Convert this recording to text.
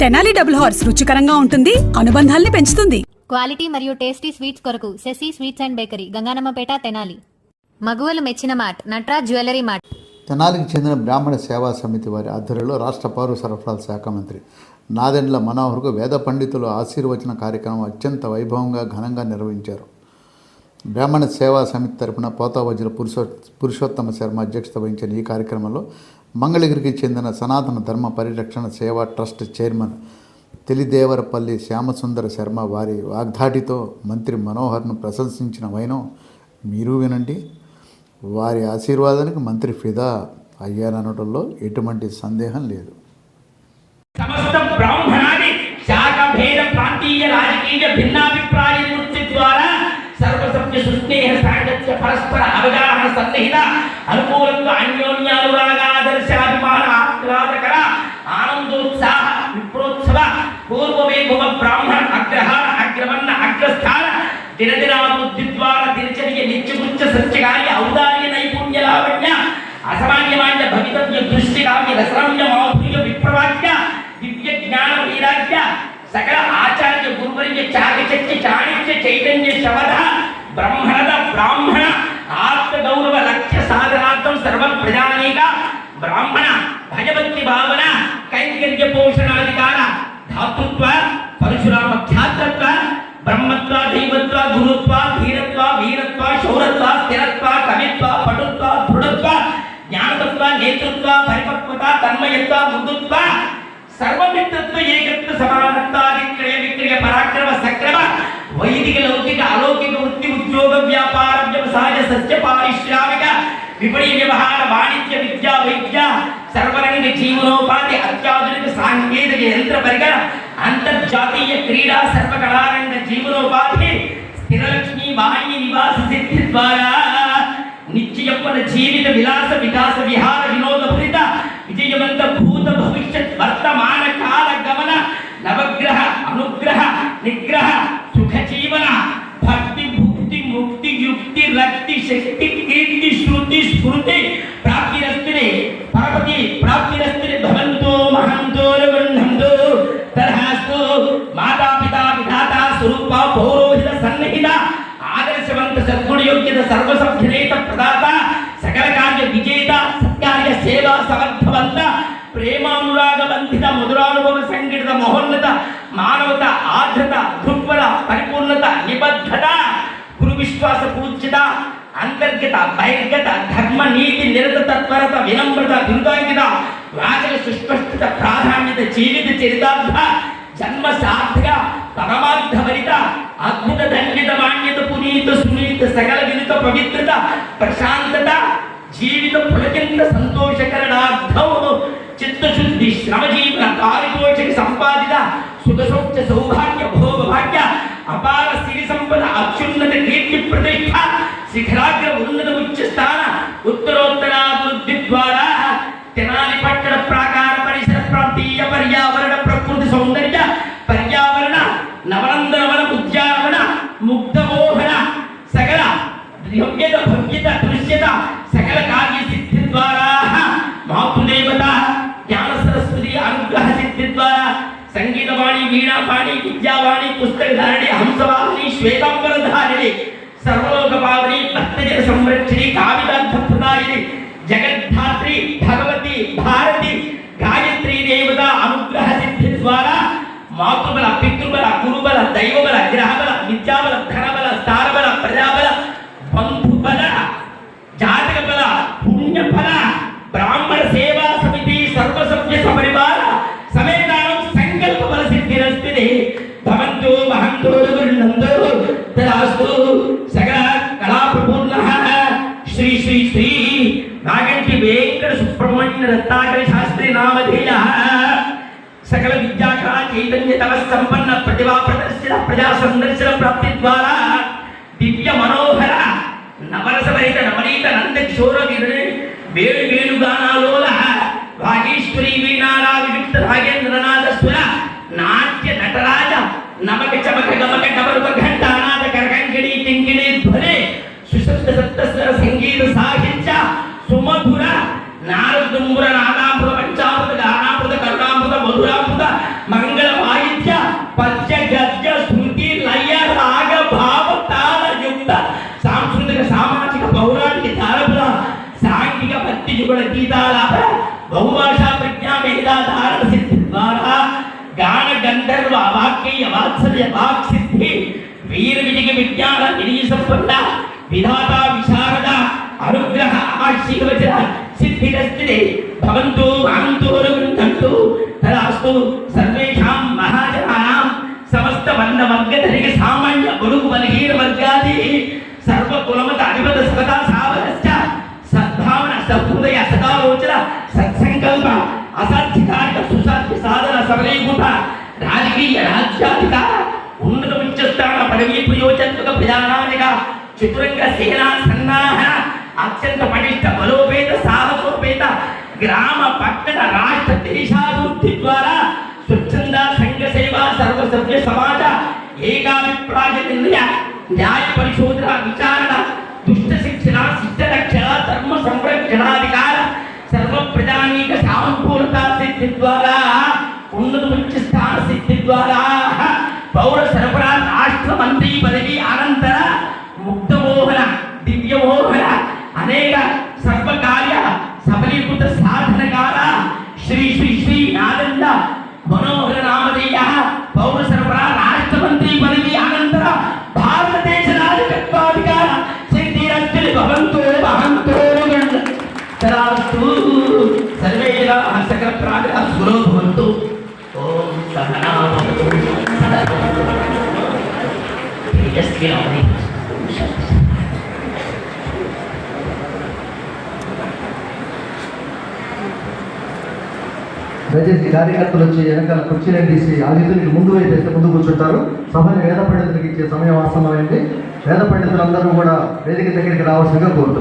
Tenali double horse రుచికరంగా ఉంటుంది అనుబంధాల్ని పెంచుతుంది. క్వాలిటీ మరియు టేస్టీ స్వీట్స్ కొరకు Sasi sweets and bakery Gangananammapeta Tenali. మగువలు మెచ్చిన మార్ట్ నట్రాజ్ జ్యువెలరీ మార్ట్. తెనాలికి చెందిన బ్రాహ్మణ సేవా సమితి వారి ఆధ్వర్యంలో రాష్ట్ర పౌర సరఫరాల శాఖ మంత్రి నాదెండ్ల మనోహర్కు వేద పండితులు ఆశీర్వచన కార్యక్రమం అత్యంత వైభవంగా ఘనంగా నిర్వహించారు. బ్రాహ్మణ సేవా సమితి తరపున పోతావజ్ర పురుషో పురుషోత్తమ శర్మ అధ్యక్షత వహించిన ఈ కార్యక్రమంలో మంగళగిరికి చెందిన సనాతన ధర్మ పరిరక్షణ సేవా ట్రస్ట్ చైర్మన్ తెలిదేవరపల్లి శ్యామసుందర శర్మ వారి వాగ్దాటితో మంత్రి మనోహర్ను ప్రశంసించిన వైనం మీరు వినండి. వారి ఆశీర్వాదానికి మంత్రి ఫిదా అయ్యారనడంలో ఎటువంటి సందేహం లేదు. సమస్త బ్రాహ్మణాది శాఖ భేద ప్రాంతీయ రాజకీయ భిన్నాభిప్రాయ స్నేహ సాంగత్య పరస్పర అవగాహన సన్నిహిత అనుకూలంగా అన్యోన్యానురాగాదర్శాభిమాన ఆహ్లాదకర ఆనందోత్సాహ విప్రోత్సవ పూర్వవైభవ బ్రాహ్మణ అగ్రహార అగ్రవన్న అగ్రస్థాన దినదినాబుద్ధిద్వార దినచర్య నిత్యగుచ్చ సత్యకార్య ఔదార్య నైపుణ్య లావణ్య అసామాన్యమాన్య భవితవ్య దృష్టి కావ్య రసరమ్య ಸರ್ವ ಪ್ರಜಾನೀಕ ಬ್ರಾಹ್ಮಣ ಭಯಭಕ್ತಿ ಭಾವನ ಕೈಂಕರ್ಯ ಪೋಷಣಾಧಿಕಾರ ಧಾತೃತ್ವ ಪರಶುರಾಮ ಖ್ಯಾತೃತ್ವ ಬ್ರಹ್ಮತ್ವ ದೈವತ್ವ ಗುರುತ್ವ ಧೀರತ್ವ ವೀರತ್ವ ಶೌರತ್ವ ಸ್ಥಿರತ್ವ ಕವಿತ್ವ ಪಟುತ್ವ ದೃಢತ್ವ ಜ್ಞಾನತತ್ವ ನೇತೃತ್ವ ಪರಿಪಕ್ವತ ತನ್ಮಯತ್ವ ಮೃದುತ್ವ ಸರ್ವಮಿತ್ರತ್ವ ಏಕತ್ವ ಸಮಾನತ್ವಾದಿಕ್ರಯ ವಿಕ್ರಯ ಪರಾಕ್ರಮ ಸಕ್ರಮ ವೈದಿಕ ಲೌಕಿಕ ಅಲೌಕಿಕ ವೃತ್ತಿ ಉದ್ಯೋಗ ವ್ಯಾಪಾರ ವ್ಯವಸಾಯ ಸಸ್ಯ ಪಾರಿಶ್ರಾಮಿಕ విపణి వ్యవహార వాణిజ్య విద్యా వైద్య సర్వరంగ జీవనోపాధి అత్యాధునిక సాంకేతిక యంత్ర పరిగణ అంతర్జాతీయ క్రీడా సర్వకళారంగ జీవనోపాధి స్థిరలక్ష్మి వాణి నివాస సిద్ధి ద్వారా నిత్యయవ్వన జీవిత విలాస వికాస విహార కీర్తి శృతి స్మృతి ప్రాప్తిరస్తిని పరపతి ప్రాప్తిరస్తిని భవంతో మహంతో రవణంతో తరహాస్తు మాతాపితా విధాత స్వరూప పౌరోహిత సన్నిహిత ఆదర్శవంత సద్గుణ యోగ్యత సర్వసభ్యనేత ప్రదాత సకల కార్య విజేత సత్కార్య సేవా సమర్థవంత ప్రేమానురాగ బంధిత మధురానుభవ సంఘటిత మహోన్నత మానవత ఆర్ద్రత దృక్పథ పరిపూర్ణత నిబద్ధత గురు విశ్వాస పూజ్యత అంతర్గత బహిర్గత ధర్మ నీతి నిరత తత్పరత వినమ్రత దుర్గాంగిత వాచక సుస్పష్టత ప్రాధాన్యత జీవిత చరితార్థ జన్మ సార్థక పరమార్థ భరిత అద్భుత దండిత మాన్యత పునీత సునీత సకల వినుత పవిత్రత ప్రశాంతత జీవిత పులకింత సంతోషకరణార్థం చిత్తశుద్ధి శ్రమజీవన పారితోషిక సంపాదిత సుఖసౌఖ్య సౌభాగ్య భోగ భాగ్య అపార సిరి సంపద అత్యున్నత కీర్తి ప్రతిష్ట శిఖరాగ్ర ఉన్నత ఉచ్చ స్థాన ఉత్తరోత్తరాభివృద్ధి ద్వారా తెనాలి పట్టణ ప్రాకార పరిసర ప్రాంతీయ పర్యావరణ ప్రకృతి సౌందర్య పర్యావరణ నవనందనవన ఉద్యానవన ముగ్ధమోహన సకల యోగ్యత భవ్యత దృశ్యత సకల కార్య సిద్ధి ద్వారా మాతృదేవత జ్ఞాన సరస్వతి అనుగ్రహ సిద్ధి ద్వారా సంగీతవాణి వీణాపాణి విద్యావాణి పుస్తకధారిణి హంసవాహిని శ్వేతాంబరధారిణి సర్వలోకపావని భక్తజన సంరక్షణి కావితార్థ ప్రదాయిని జగద్ధాత్రి భగవతి భారతి గాయత్రి దేవత అనుగ్రహ సిద్ధి ద్వారా మాతృబల పితృబల గురుబల దైవబల గ్రహబల విద్యాబల ధనబల స్థానబల ప్రజాబల వెంకట సుబ్రహ్మణ్య రత్నాకర శాస్త్రి నామధేయ సకల విద్యాకళ చైతన్య తల సంపన్న ప్రతిభా ప్రదర్శన ప్రజా సందర్శన ప్రాప్తి ద్వారా దివ్య మనోహర నవరసరహిత నవనీత నంద కిశోర వేలు వేలు గానాలోల వాగీశ్వరి వీణారా వివిక్త రాగేంద్రనాథ స్వర నాట్య నటరాజ నమక చమక గమక డబరుక ఘంటానాథ కరకంకిణి టింకిణి ధ్వని సుశబ్ద సప్తస్వర సంగీత సాగ సాంస్కృతిక సామాజిక పౌరాణిక తారపుల సాంఘిక భక్తి పత్తిజుగుల గీతాలాప బహుభాషా ప్రజ్ఞా మేధా ధారణ సిద్ధి ద్వారా గాన గంధర్వ అవాక్య వాత్సల్య వాక్ సిద్ధి వీర విజయ విజ్ఞాన వినయ సంపన్న విధాత విశారద అనుగ్రహ ఆశీర్వచన సిద్ధిరస్తిని భవంతు మాంతోరు వాంతోరుందంతు తదాస్తు సర్వేషాం మహాజనానాం సమస్త వర్ణ వర్గ ధరిక సామాన్య గురుగు బలహీన వర్గాది సర్వ కులమత అధిపత సకదా సావరస్య సద్భావన సహృదయ సదాలోచన సత్సంకల్ప అసాధ్యకారిక సుసాధ్య సాధన సబలీకృత రాజకీయ రాజ్యాధికార ఉన్నత ఉచ్చస్థాన పదవీ ప్రయోజనక ప్రజానాయక చతురంగ సేనా సన్నాహ అత్యంత పటిష్ట బలోపేత సాహసోపేత గ్రామ పట్టణ రాష్ట్ర దేశాభివృద్ధి ద్వారా స్వచ్ఛంద సంఘ సేవ సర్వసభ్య సమాజ ఏకాభిప్రాయ నిర్ణయ న్యాయ పరిశోధన విచారణ దుష్ట శిక్షణ శిష్ట రక్షణ ధర్మ సంరక్షణాధికార సర్వ ప్రజానీక సానుకూలత సిద్ధి ద్వారా ఉన్నత ఉచ్చ స్థాన సిద్ధి ద్వారా పౌర సరఫరా రాష్ట్ర మంత్రి పదవి అనంతర ముక్తమోహన దివ్యమోహన అనేక సర్వకార్య సఫలీకృత సాధనకార శ్రీ శ్రీ శ్రీ నాదండ మనోహర నామధేయ పౌర తేజస్వినావధీతమస్తు. దయచేసి కార్యకర్తలు వచ్చి వెనకాల కుర్చీలను తీసి ఆ ముందు వేసేస్తే ముందు కూర్చుంటారు సభని వేద పండితులకు ఇచ్చే సమయం ఆసన్నమైంది వేద పండితులందరూ కూడా వేదిక దగ్గరికి రావాల్సిందిగా కోరుతున్నారు